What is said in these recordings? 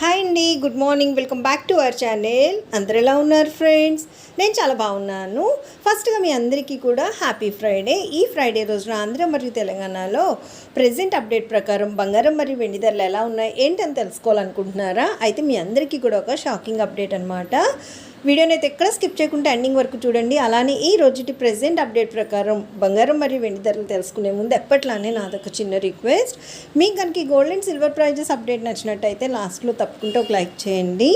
ha hi అండి. Good morning welcome back to our channel అందరు ఎలా ఉన్నారు ఫ్రెండ్స్ నేను చాలా బాగున్నాను. ఫస్ట్గా మీ అందరికీ కూడా హ్యాపీ ఫ్రైడే ఈ ఫ్రైడే రోజున ఆంధ్ర మరియు తెలంగాణలో ప్రెజెంట్ అప్డేట్ ప్రకారం బంగారం మరియు వెండి ధరలు ఎలా ఉన్నాయి ఏంటని తెలుసుకోవాలనుకుంటున్నారా? అయితే మీ అందరికీ కూడా ఒక షాకింగ్ అప్డేట్ అనమాట వీడియోని అయితే ఎక్కడ స్కిప్ చేయకుండా ఎండింగ్ వరకు చూడండి. అలానే ఈ రోజుటి ప్రెజెంట్ అప్డేట్ ప్రకారం బంగారం మరియు వెండి ధరలు తెలుసుకునే ముందు ఎప్పట్లానే నాదొక చిన్న రిక్వెస్ట్ మీకు కనుక gold and silver prices update నచ్చినట్టయితే లాస్ట్లో తప్పకుండా ఒక లైక్ చేయండి.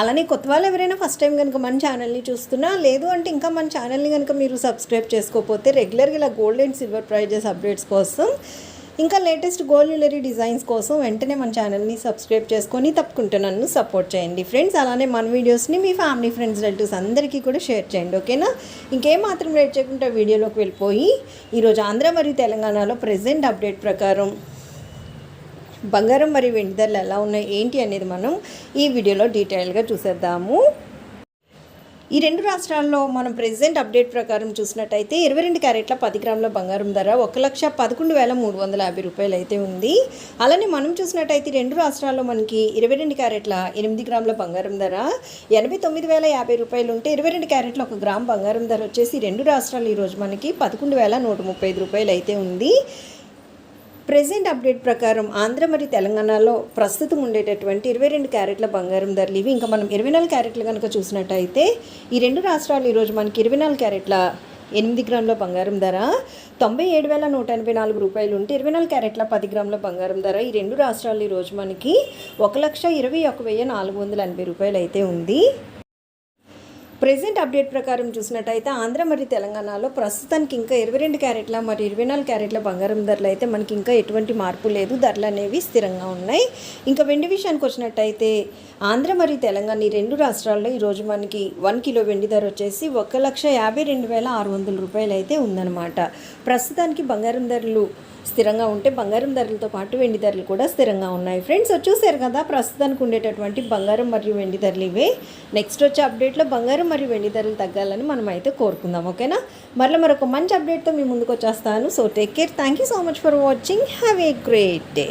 అలానే కొత్త వాళ్ళు ఎవరైనా ఫస్ట్ టైం కనుక మన ఛానల్ని చూస్తున్నా లేదు అంటే ఇంకా మన ఛానల్ని కనుక మీరు సబ్స్క్రైబ్ చేసుకోకపోతే రెగ్యులర్గా ఇలా gold and silver prices updates కోసం ఇంకా లేటెస్ట్ గోల్డ్ జ్యువెలరీ డిజైన్స్ కోసం వెంటనే మన ఛానల్ని సబ్స్క్రైబ్ చేసుకొని తప్పకుండా నన్ను సపోర్ట్ చేయండి. ఫ్రెండ్స్ అలానే మన వీడియోస్ని మీ ఫ్యామిలీ ఫ్రెండ్స్ రిలేటివ్స్ అందరికీ కూడా షేర్ చేయండి ఓకేనా ఇంకేం మాత్రం రేట్ చేయకుండా వీడియోలోకి వెళ్ళిపోయి ఈరోజు ఆంధ్ర మరియు తెలంగాణలో ప్రెజెంట్ అప్డేట్ ప్రకారం బంగారం మరియు వెండి ధరలు ఎలా ఉన్నాయి ఏంటి అనేది మనం ఈ వీడియోలో డీటెయిల్గా చూసేద్దాము. ఈ రెండు రాష్ట్రాల్లో మనం ప్రెసెంట్ అప్డేట్ ప్రకారం చూసినట్టయితే ఇరవై రెండు క్యారెట్ల పది గ్రాముల బంగారం ధర ఒక లక్ష పదకొండు వేల మూడు వందల యాభై రూపాయలు అయితే ఉంది. అలానే మనం చూసినట్టయితే రెండు రాష్ట్రాల్లో మనకి ఇరవై రెండు క్యారెట్ల ఎనిమిది గ్రాముల బంగారం ధర ఎనభై తొమ్మిది వేల యాభై రూపాయలు ఉంటే ఇరవై రెండు క్యారెట్ల ఒక గ్రామ్ బంగారం ధర వచ్చేసి రెండు రాష్ట్రాలు ఈరోజు మనకి పదకొండు వేల నూట ముప్పై ఐదు రూపాయలు అయితే ఉంది. ప్రెజెంట్ అప్డేట్ ప్రకారం ఆంధ్ర మరియు తెలంగాణలో ప్రస్తుతం ఉండేటటువంటి ఇరవై రెండు క్యారెట్ల బంగారం ధరలు ఇవి. ఇంకా మనం ఇరవై నాలుగు క్యారెట్లు కనుక చూసినట్టయితే ఈ రెండు రాష్ట్రాలు ఈరోజు మనకి ఇరవై నాలుగు క్యారెట్ల ఎనిమిది గ్రాముల బంగారం ధర తొంభై ఏడు వేల నూట ఎనభై నాలుగు రూపాయలు ఉంటే ఇరవై నాలుగు క్యారెట్ల పది గ్రాముల బంగారం ధర. ఈ రెండు రాష్ట్రాలు ఈరోజు మనకి ఒక లక్ష ఇరవై ఒక వెయ్యి నాలుగు వందల ఎనభై రూపాయలు అయితే ఉంది. ప్రెసెంట్ అప్డేట్ ప్రకారం చూసినట్టయితే ఆంధ్ర మరియు తెలంగాణలో ప్రస్తుతానికి ఇంకా ఇరవై రెండు క్యారెట్ల మరియు ఇరవై నాలుగు క్యారెట్ల బంగారం ధరలు అయితే మనకి ఇంకా ఎటువంటి మార్పు లేదు. ధరలు అనేవి స్థిరంగా ఉన్నాయి. ఇంకా వెండి విషయానికి వచ్చినట్టయితే ఆంధ్ర మరియు తెలంగాణ ఈ రెండు రాష్ట్రాల్లో ఈరోజు మనకి వన్ కిలో వెండి ధర వచ్చేసి ఒక లక్ష యాభై రెండు వేల ఆరు వందల రూపాయలు అయితే ఉందన్నమాట. ప్రస్తుతానికి బంగారం ధరలు స్థిరంగా ఉంటే బంగారం ధరలతో పాటు వెండి ధరలు కూడా స్థిరంగా ఉన్నాయి. ఫ్రెండ్స్ చూసారు కదా ప్రస్తుతానికి ఉండేటటువంటి బంగారం మరియు వెండి ధరలు ఇవే. నెక్స్ట్ వచ్చే అప్డేట్లో బంగారం మరియు వెండి ధరలు తగ్గాలని మనం అయితే కోరుకుందాం ఓకేనా? మరలా మరొక మంచి అప్డేట్తో మీ ముందుకు వచ్చేస్తాను. So take care thank you so much for watching have a great day